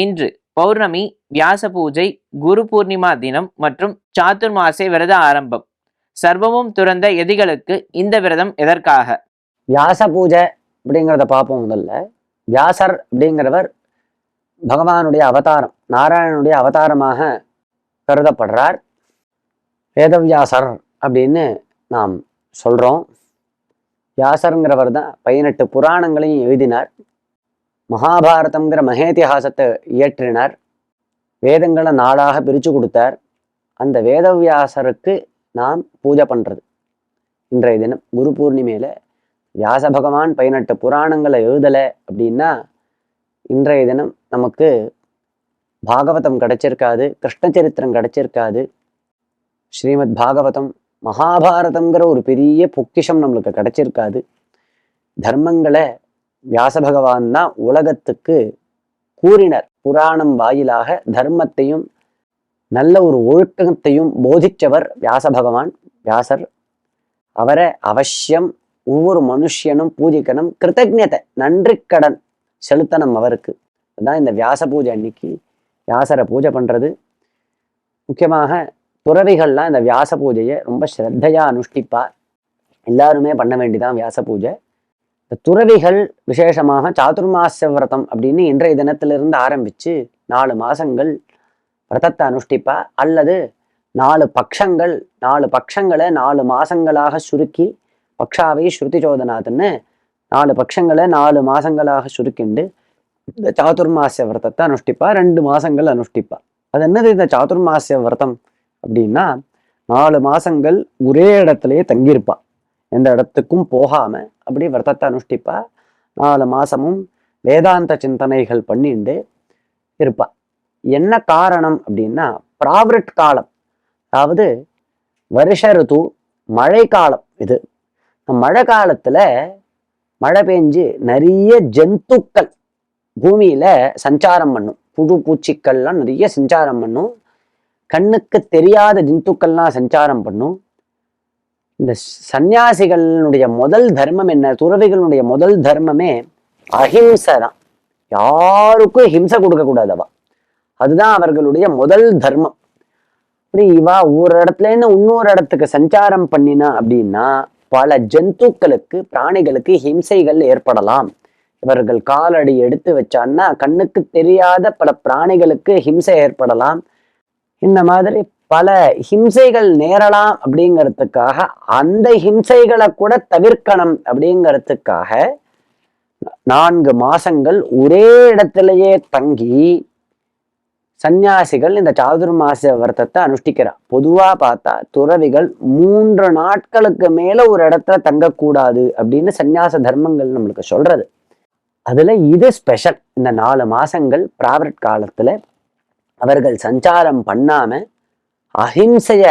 இன்று பௌர்ணமி வியாச பூஜை குரு பூர்ணிமா தினம் மற்றும் சாத்துர்மாசை விரத ஆரம்பம். சர்வமும் துறந்த எதிகளுக்கு இந்த விரதம் எதற்காக? வியாச பூஜை அப்படிங்கிறத பார்ப்போம் முதல்ல. வியாசர் அப்படிங்கிறவர் பகவானுடைய அவதாரம் நாராயணனுடைய அவதாரமாக கருதப்படுறார். வேதவியாசர் அப்படின்னு நாம் சொல்கிறோம் வியாசருங்கிறவர் தான் பதினெட்டு புராணங்களையும் எழுதினார். மகாபாரதம்ங்கிற மகேதிஹாசத்தை இயற்றினார். வேதங்களை நாளாக பிரித்து கொடுத்தார். அந்த வேதவியாசருக்கு நாம் பூஜை பண்ணுறது இன்றைய தினம் குரு பூர்ணிமையில் வியாச பகவான் பதினெட்டு புராணங்களை எழுதலை அப்படின்னா இன்றைய தினம் நமக்கு பாகவதம் கிடைச்சிருக்காது கிருஷ்ணச்சரித்திரம் கிடச்சிருக்காது கிடைச்சிருக்காது. ஸ்ரீமத் பாகவதம் மகாபாரதங்கிற ஒரு பெரிய பொக்கிஷம் நம்மளுக்கு கிடைச்சிருக்காது. தர்மங்களை வியாச பகவான் தான் உலகத்துக்கு கூறினர். புராணம் வாயிலாக தர்மத்தையும் நல்ல ஒரு ஒழுக்கத்தையும் போதிச்சவர் வியாச பகவான் வியாசர். அவரை அவசியம் ஒவ்வொரு மனுஷனும் பூஜிக்கணும். கிருத்தஜதை நன்றி கடன் செலுத்தணும் அவருக்கு. அதுதான் இந்த வியாச பூஜை அன்னைக்கு வியாசரை பூஜை பண்றது. முக்கியமாக துறவிகள்லாம் இந்த வியாச பூஜையை ரொம்ப ஸ்ரத்தையாக அனுஷ்டிப்பார். எல்லாருமே பண்ண வேண்டிதான் வியாச பூஜை. துறவிகள் விசேஷமாக சாதுர்மாச விரதம் அப்படின்னு இன்றைய தினத்திலிருந்து ஆரம்பிச்சு நாலு மாசங்கள் விரதத்தை அனுஷ்டிப்பா அல்லது நாலு பக்ஷங்கள் நாலு பக்ஷங்களை நாலு மாசங்களாக சுருக்கி பக்ஷாவை ஸ்ருதி சோதனாதுன்னு நாலு பக்ஷங்களை நாலு மாசங்களாக சுருக்கிண்டு இந்த சாதுர்மாசிய விரதத்தை அனுஷ்டிப்பா ரெண்டு மாசங்கள் அனுஷ்டிப்பா. அது என்னது இந்த சாதுர்மாசிய விரதம் அப்படின்னா நாலு மாசங்கள் ஒரே இடத்துலயே தங்கியிருப்பா. எந்த இடத்துக்கும் போகாமல் அப்படி விரதத்தை அனுஷ்டிப்பா. நாலு மாதமும் வேதாந்த சிந்தனைகள் பண்ணிண்டு இருப்பா. என்ன காரணம் அப்படின்னா பிராவிரட் காலம். அதாவது வருஷ ருது மழை காலம் இது. மழை காலத்தில் மழை பெஞ்சு நிறைய ஜந்துக்கள் பூமியில் சஞ்சாரம் பண்ணும். புழு பூச்சிக்கள்லாம் நிறைய சஞ்சாரம் பண்ணும். கண்ணுக்கு தெரியாத ஜந்துக்கள்லாம் சஞ்சாரம் பண்ணும். இந்த சன்னியாசிகளுடைய முதல் தர்மம் என்ன? துறவிகளுடைய முதல் தர்மமே அஹிம்சை தான். யாருக்கும் ஹிம்சை கொடுக்கக்கூடாதவா அதுதான் அவர்களுடைய முதல் தர்மம். அப்படி இவா ஒரு இடத்துல இருந்து இன்னொரு இடத்துக்கு சஞ்சாரம் பண்ணினா அப்படின்னா பல ஜந்துக்களுக்கு பிராணிகளுக்கு ஹிம்சைகள் ஏற்படலாம். இவர்கள் காலடி எடுத்து வச்சான்னா கண்ணுக்கு தெரியாத பல பிராணிகளுக்கு ஹிம்சை ஏற்படலாம். இந்த மாதிரி பல ஹிம்சைகள் நேரலாம் அப்படிங்கிறதுக்காக அந்த ஹிம்சைகளை கூட தவிர்க்கணும் அப்படிங்கிறதுக்காக நான்கு மாசங்கள் ஒரே இடத்திலேயே தங்கி சந்நியாசிகள் இந்த சாதுர்மாச விரதத்தை அனுஷ்டிக்கிறார். பொதுவா பார்த்தா துறவிகள் மூன்று நாட்களுக்கு மேலே ஒரு இடத்துல தங்கக்கூடாது அப்படின்னு சந்நியாச தர்மங்கள் நம்மளுக்கு சொல்றது. அதுல இது ஸ்பெஷல் இந்த நாலு மாசங்கள் பிராவரட் காலத்துல அவர்கள் சஞ்சாரம் பண்ணாம அஹிம்சைய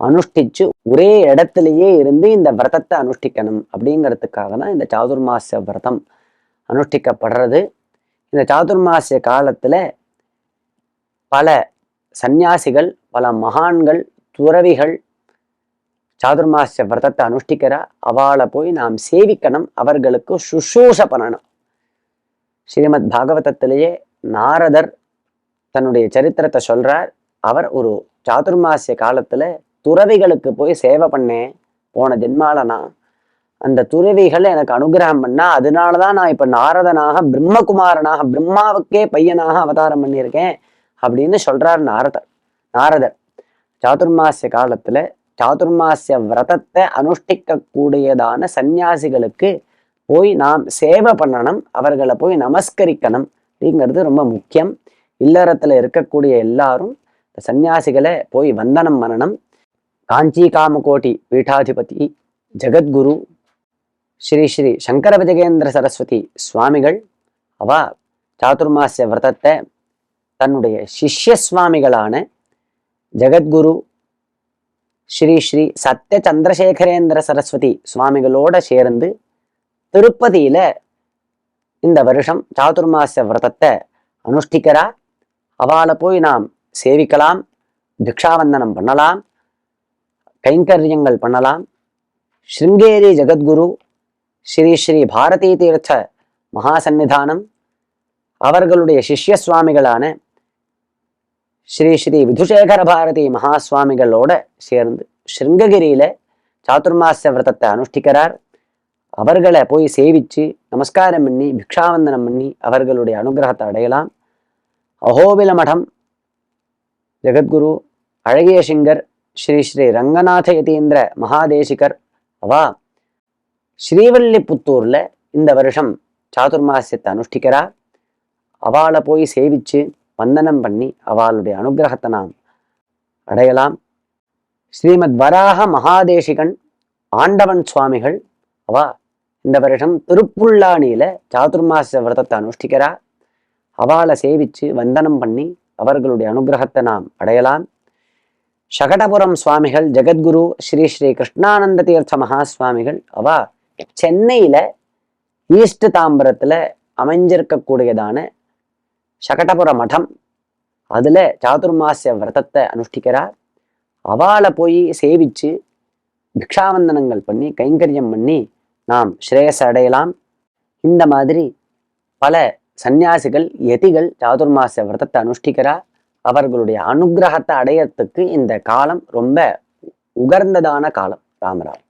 அனுஷ்டிச்சு ஒரே இடத்துலயே இருந்து இந்த விரதத்தை அனுஷ்டிக்கணும் அப்படிங்கிறதுக்காக தான் இந்த சாதுர்மாச விரதம் அனுஷ்டிக்கப்படுறது. இந்த சாதுர்மாசிய காலத்துல பல சந்நியாசிகள் பல மகான்கள் துறவிகள் சாதுர்மாசிய விரதத்தை அனுஷ்டிக்கிறா அவளை போய் நாம் சேவிக்கணும் அவர்களுக்கு சுசூஷ பண்ணணும். ஸ்ரீமத் பாகவதத்திலேயே நாரதர் தன்னுடைய சரித்திரத்தை சொல்றார். அவர் ஒரு சாதுர்மாசிய காலத்தில் துறவிகளுக்கு போய் சேவை பண்ணேன் போன ஜென்மாலனா அந்த துறவிகள் எனக்கு அனுகிரகம் பண்ணா அதனாலதான் நான் இப்போ நாரதனாக பிரம்மகுமாரனாக பிரம்மாவுக்கே பையனாக அவதாரம் பண்ணியிருக்கேன் அப்படின்னு சொல்கிறார் நாரதர் நாரதர். சாதுர்மாசிய காலத்தில் சாதுர்மாசிய விரதத்தை அனுஷ்டிக்கக்கூடியதான சந்நியாசிகளுக்கு போய் நாம் சேவை பண்ணணும் அவர்களை போய் நமஸ்கரிக்கணும் அப்படிங்கிறது ரொம்ப முக்கியம். இல்லறத்தில் இருக்கக்கூடிய எல்லாரும் சன்னியாசிகளை போய் வந்தனம் மரணம் காஞ்சி காமகோட்டி பீட்டாதிபதி ஜெகத்குரு ஸ்ரீ ஸ்ரீ சங்கர விஜயேந்திர சரஸ்வதி சுவாமிகள் அவ சாதுர்மாசிய விரதத்தை தன்னுடைய சிஷ்ய சுவாமிகளான ஜெகத்குரு ஸ்ரீ ஸ்ரீ சத்ய சந்திரசேகரேந்திர சரஸ்வதி சுவாமிகளோட சேர்ந்து திருப்பதியில இந்த வருஷம் சாதுர்மாச விரதத்தை அனுஷ்டிக்கிறா அவளை போய் நாம் சேவிக்கலாம் பிக்ஷாவந்தனம் பண்ணலாம் கைங்கரியங்கள் பண்ணலாம். ஸ்ருங்கேரி ஜெகத்குரு ஸ்ரீ ஸ்ரீ பாரதி தீர்த்த மகாசன்னிதானம். அவர்களுடைய சிஷ்ய சுவாமிகளான ஸ்ரீ ஸ்ரீ விதுசேகர பாரதி மகாசுவாமிகளோட சேர்ந்து ஸ்ருங்ககிரியில சாத்துர்மாச விரதத்தை அனுஷ்டிக்கிறார். அவர்களை போய் சேவிச்சு நமஸ்காரம் பண்ணி பிக்ஷாவந்தனம் பண்ணி அவர்களுடைய அனுகிரகத்தை அடையலாம். அகோபில மடம் ஜெகத்குரு அழகிய சிங்கர் ஸ்ரீ ஸ்ரீ ரங்கநாத யதீந்திர மகாதேசிகர். அவா ஸ்ரீவல்லிபுத்தூரில் இந்த வருஷம் சாதுர்மாசியத்தை அனுஷ்டிக்கிறா. அவளை போய் சேவிச்சு வந்தனம் பண்ணி அவளுடைய அனுகிரகத்தை நாம் அடையலாம். ஸ்ரீமத் வராக மகாதேசிகன் ஆண்டவன் சுவாமிகள் அவா இந்த வருஷம் திருப்புள்ளாணியில் சாதுர்மாச விரதத்தை அனுஷ்டிக்கிறா. அவளை சேவிச்சு வந்தனம் பண்ணி அவர்களுடைய அனுகிரகத்தை நாம் அடையலாம். சகடபுரம் சுவாமிகள் ஜெகத்குரு ஸ்ரீ ஸ்ரீ கிருஷ்ணானந்த தீர்த்த மகா சுவாமிகள் அவா சென்னையில ஈஸ்ட் தாம்பரத்துல அமைஞ்சிருக்கக்கூடியதான சகடபுர மடம். அதுல சாதுர்மாசிய விரதத்தை அனுஷ்டிக்கிறார் அவளை போய் சேவிச்சு பிக்ஷாவந்தனங்கள் பண்ணி கைங்கரியம் பண்ணி நாம் ஸ்ரேயஸ் அடையலாம். இந்த மாதிரி பல சந்நியாசிகள் எதிகள் சாதுர்மாச விரதத்தை அனுஷ்டிக்கிறா. அவர்களுடைய அனுகிரகத்தை அடையறதுக்கு இந்த காலம் ரொம்ப உகர்ந்ததான காலம் ராமராவ்.